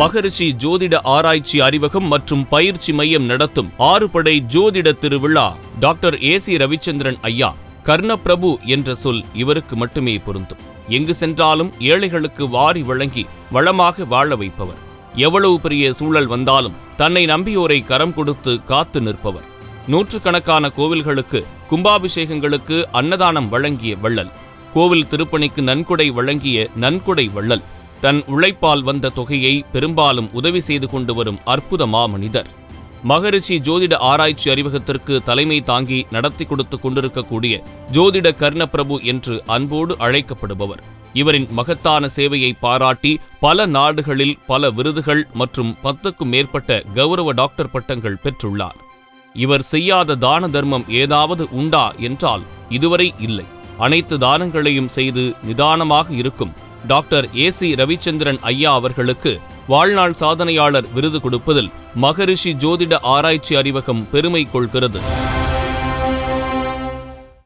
மகரிஷி ஜோதிட ஆராய்ச்சி அறிவகம் மற்றும் பயிற்சி மையம் நடத்தும் ஆறுபடை ஜோதிட திருவிழா டாக்டர் ஏ சி ரவிச்சந்திரன் ஐயா கர்ணபிரபு என்ற சொல் இவருக்கு மட்டுமே பொருந்தும். எங்கு சென்றாலும் ஏழைகளுக்கு வாரி வழங்கி வளமாக வாழ வைப்பவர். எவ்வளவு பெரிய சூழல் வந்தாலும் தன்னை நம்பியோரை கரம் கொடுத்து காத்து நிற்பவர். நூற்றுக்கணக்கான கோவில்களுக்கு கும்பாபிஷேகங்களுக்கு அன்னதானம் வழங்கிய வள்ளல். கோவில் திருப்பணிக்கு நன்கொடை வழங்கிய நன்கொடை வள்ளல். தன் உழைப்பால் வந்த தொகையை பெரும்பாலும் உதவி செய்து கொண்டு வரும் அற்புத மாமனிதர். மகரிஷி ஜோதிட ஆராய்ச்சி அறிவகத்திற்கு தலைமை தாங்கி நடத்தி கொடுத்து கொண்டிருக்கக்கூடிய ஜோதிட கர்ணபிரபு என்று அன்போடு அழைக்கப்படுபவர். இவரின் மகத்தான சேவையை பாராட்டி பல நாடுகளில் பல விருதுகள் மற்றும் பத்துக்கும் மேற்பட்ட கௌரவ டாக்டர் பட்டங்கள் பெற்றுள்ளார். இவர் செய்யாத தான தர்மம் ஏதாவது உண்டா என்றால் இதுவரை இல்லை. அனைத்து தானங்களையும் செய்து நிதானமாக இருக்கும். டாக்டர் ஏ சி ரவிச்சந்திரன் ஐயா அவர்களுக்கு வாழ்நாள் சாதனையாளர் விருது கொடுப்பதில் மகரிஷி ஜோதிட ஆராய்ச்சி அறிவகம் பெருமை கொள்கிறது.